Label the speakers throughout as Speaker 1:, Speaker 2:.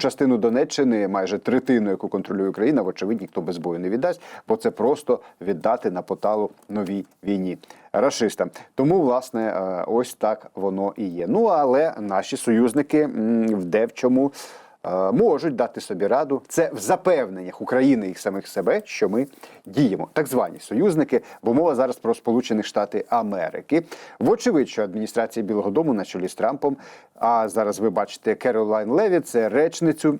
Speaker 1: Частину Донеччини, майже третину, яку контролює Україна, вочевидь, ніхто без бою не віддасть, бо це просто віддати на поталу новій війні рашистам. Тому, власне, е, ось так воно і є. Ну але наші союзники в девчому е, можуть дати собі раду. Це в запевненнях України і самих себе, що ми діємо. Так звані союзники, бо мова зараз про Сполучені Штати Америки. Вочевидь, що адміністрація Білого Дому на чолі з Трампом. А зараз ви бачите Керолайн Леві, це речницю.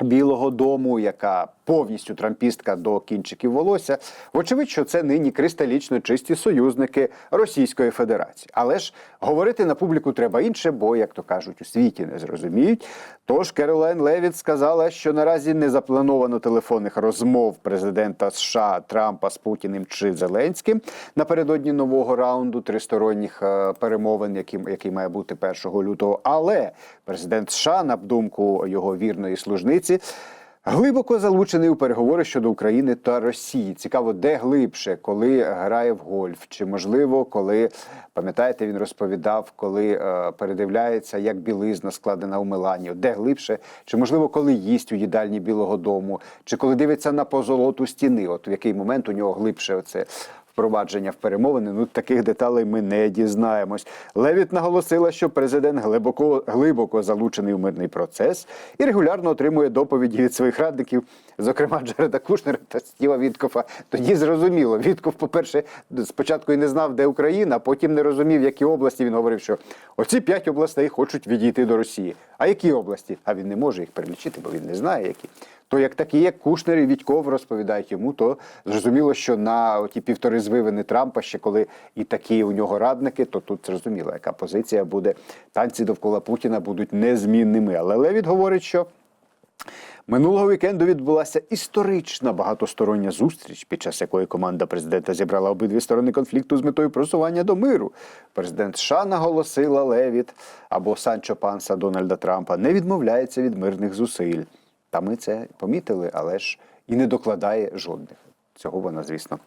Speaker 1: Білого дому, яка повністю трампістка до кінчиків волосся, вочевидь, що це нині кристалічно чисті союзники Російської Федерації. Але ж говорити на публіку треба інше, бо, як то кажуть, у світі не зрозуміють. Тож Керолайн Левіт сказала, що наразі не заплановано телефонних розмов президента США Трампа з Путіним чи Зеленським напередодні нового раунду тристоронніх е, перемовин, який, який має бути 1 лютого. Але президент США, на думку його вірної служниці, глибоко залучений у переговори щодо України та Росії. Цікаво, де глибше, коли грає в гольф, чи можливо, коли пам'ятаєте, він розповідав, коли е, передивляється, як білизна складена у Милані, де глибше, чи можливо, коли їсть у їдальні Білого Дому, чи коли дивиться на позолоту стіни, от в який момент у нього глибше оце впровадження в перемовини. Ну таких деталей ми не дізнаємось. Левіт наголосила, що президент глибоко глибоко залучений у мирний процес і регулярно отримує доповіді від своїх радників, зокрема Джареда Кушнера та Стіва Віткофа. Тоді зрозуміло. Вітков, по-перше, спочатку і не знав, де Україна, а потім не розумів, які області. Він говорив, що оці п'ять областей хочуть відійти до Росії. А які області? А він не може їх перелічити, бо він не знає, які. То як такі, як Кушнер і Відьков розповідають йому, то зрозуміло, що на ті півтори звивини Трампа, ще коли і такі у нього радники, то тут зрозуміло, яка позиція буде. Танці довкола Путіна будуть незмінними. Але Левід говорить, що. Минулого вікенду відбулася історична багатостороння зустріч, під час якої команда президента зібрала обидві сторони конфлікту з метою просування до миру. Президент США наголосила Левіт або Санчо Панса Дональда Трампа не відмовляється від мирних зусиль. Та ми це помітили, але ж і не докладає жодних. Цього вона, звісно,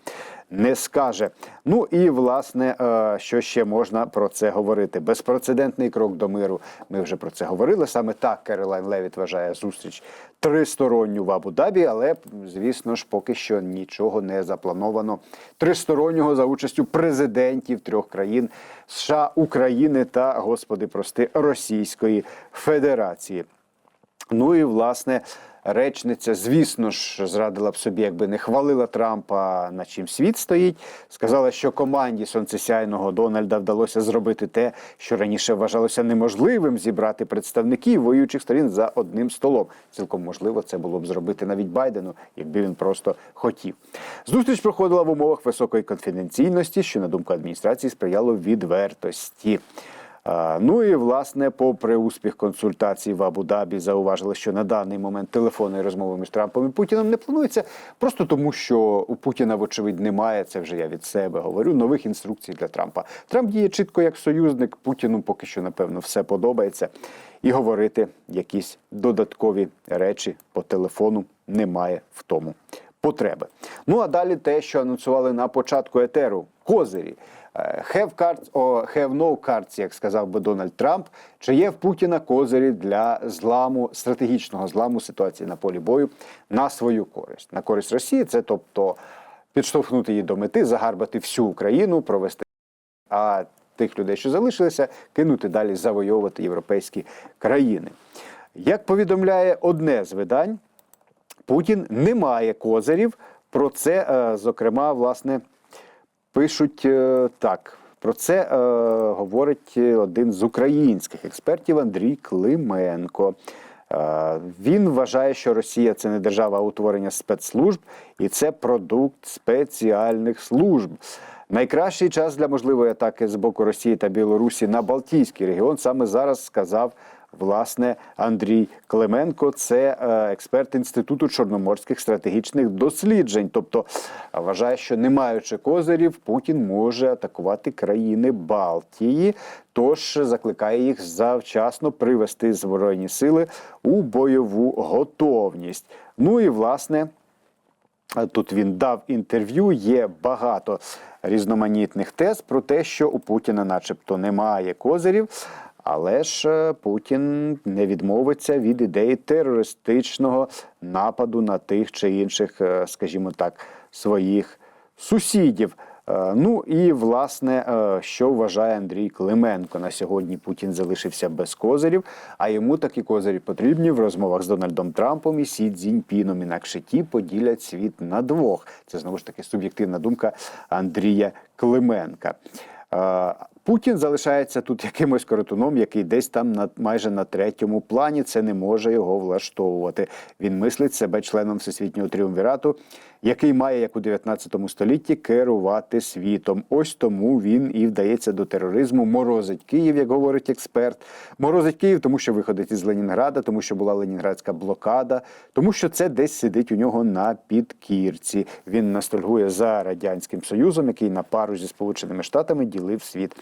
Speaker 1: не скаже. Ну і власне, е, що ще можна про це говорити? Безпрецедентний крок до миру. Ми вже про це говорили. Саме так Керолайн Левіт вважає зустріч тристоронню в Абу-Дабі, але звісно ж, поки що нічого не заплановано. Тристороннього за участю президентів трьох країн США, України та, господи, прости, Російської Федерації. Ну і власне речниця, звісно ж, зрадила б собі, якби не хвалила Трампа, на чим світ стоїть. Сказала, що команді сонцесяйного Дональда вдалося зробити те, що раніше вважалося неможливим зібрати представників воюючих сторін за одним столом. Цілком можливо, це було б зробити навіть Байдену, якби він просто хотів. Зустріч проходила в умовах високої конфіденційності, що на думку адміністрації сприяло відвертості. Ну і власне, попри успіх консультацій в Абу-Дабі, зауважили, що на даний момент телефонної розмови між Трампом і Путіним не планується, просто тому, що у Путіна, вочевидь, немає. Це вже я від себе говорю. Нових інструкцій для Трампа. Трамп діє чітко як союзник. Путіну поки що, напевно, все подобається. І говорити якісь додаткові речі по телефону немає в тому потреби. Ну а далі те, що анонсували на початку етеру козирі. Е, Have cards or have no cards, як сказав би Дональд Трамп, чи є в Путіна козирі для зламу стратегічного зламу ситуації на полі бою на свою користь, на користь Росії, це тобто підштовхнути її до мети, загарбати всю Україну, провести а тих людей, що залишилися, кинути далі завойовувати європейські країни. Як повідомляє одне з видань, Путін не має козирів. Про це, е, зокрема, власне, пишуть е, так. Про це е, говорить один з українських експертів Андрій Клименко. Е, він вважає, що Росія це не держава а утворення спецслужб, і це продукт спеціальних служб. Найкращий час для можливої атаки з боку Росії та Білорусі на Балтійський регіон саме зараз сказав власне Андрій Клименко. Це е, експерт інституту чорноморських стратегічних досліджень. Тобто вважає, що не маючи козирів, Путін може атакувати країни Балтії. Тож закликає їх завчасно привести збройні сили у бойову готовність. Ну і власне. Тут він дав інтерв'ю. Є багато різноманітних тез про те, що у Путіна, начебто, немає козирів. Але ж е, Путін не відмовиться від ідеї терористичного нападу на тих чи інших, е, скажімо так, своїх сусідів. Е, Ну і власне, що вважає Андрій Клименко на сьогодні? Путін залишився без козирів, а йому такі козирі потрібні в розмовах з Дональдом Трампом і Сі Цзіньпіном. Інакше ті поділять світ на двох. Це знову ж таки суб'єктивна думка Андрія Клименка. Путін залишається тут якимось коротуном, який десь там на майже на третьому плані. Це не може його влаштовувати. Він мислить себе членом всесвітнього тріумвірату, який має, як у 19 столітті, керувати світом. Ось тому він і вдається до тероризму, морозить Київ, як говорить експерт. Морозить Київ, тому що виходить із Ленінграда, тому що була ленінградська блокада, тому що це десь сидить у нього на підкірці. Він ностальгує за радянським союзом, який на пару зі сполученими штатами ділив світ.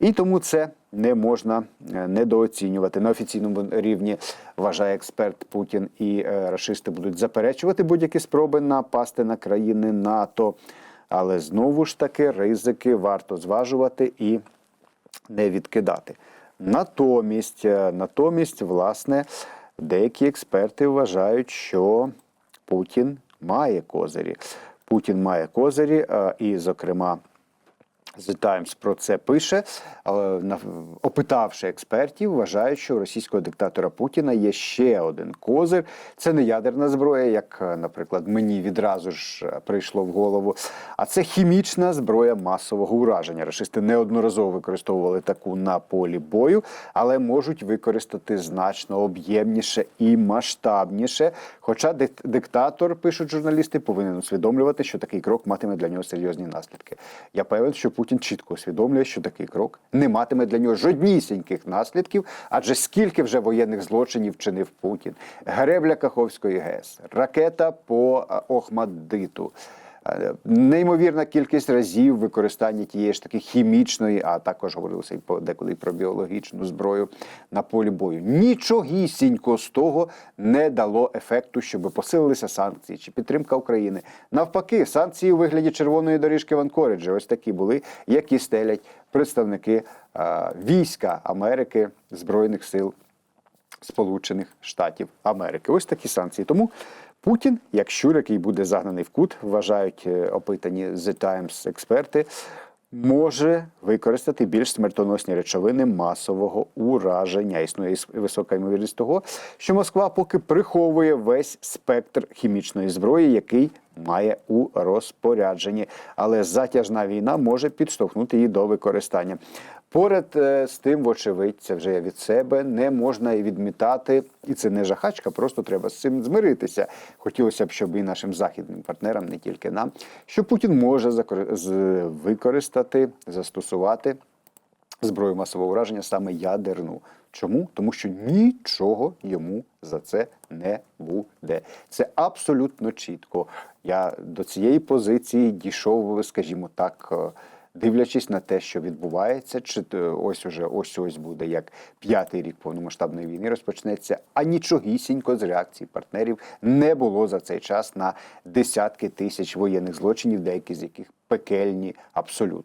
Speaker 1: І тому це не можна е, недооцінювати на офіційному рівні. Вважає експерт Путін і е, рашисти будуть заперечувати будь-які спроби напасти на країни НАТО. Але знову ж таки ризики варто зважувати і не відкидати. Натомість, е, натомість, власне, деякі експерти вважають, що Путін має козирі. Путін має козирі, і, зокрема, The Times про це пише, опитавши експертів, вважають, що у російського диктатора Путіна є ще один козир. Це не ядерна зброя, як, е, наприклад, мені відразу ж е, прийшло в голову. А це хімічна зброя масового ураження. Рашисти неодноразово використовували таку на полі бою, але можуть використати значно об'ємніше і масштабніше. Хоча диктатор, пишуть журналісти, повинен усвідомлювати, що такий крок матиме для нього серйозні наслідки. Я певен, що Путін чітко усвідомлює, що такий крок не матиме для нього жоднісіньких наслідків, адже скільки вже воєнних злочинів чинив Путін. Гребля Каховської ГЕС, ракета по е, Охмаддиту. Неймовірна кількість разів використання тієї ж таки хімічної, а також говорилося і деколи про біологічну зброю на полі бою. Нічогісінько з того не дало ефекту, щоб посилилися санкції чи підтримка України. Навпаки, санкції у вигляді червоної доріжки в Анкориджі ось такі були, які стелять представники е, війська Америки Збройних сил Сполучених Штатів Америки. Ось такі санкції. Тому Путін, як щур, який буде загнаний в кут, вважають е, опитані The Times експерти, може використати більш смертоносні речовини масового ураження. Існує висока ймовірність того, що Москва поки приховує весь спектр хімічної зброї, який має у розпорядженні. Але затяжна війна може підштовхнути її до використання. Поряд е, з тим, вочевидь, це вже від себе не можна і відмітати, і це не жахачка, просто треба з цим змиритися. Хотілося б, щоб і нашим західним партнерам, не тільки нам, що Путін може використати, застосувати зброю масового ураження саме ядерну. Чому? Тому що нічого йому за це не буде. Це абсолютно чітко. Я до цієї позиції дійшов, скажімо так. е, Дивлячись на те, що відбувається, чи ось уже ось ось буде як п'ятий рік повномасштабної війни розпочнеться, а нічогісінько з реакції партнерів не було за цей час на десятки тисяч воєнних злочинів, деякі з яких пекельні абсолютно.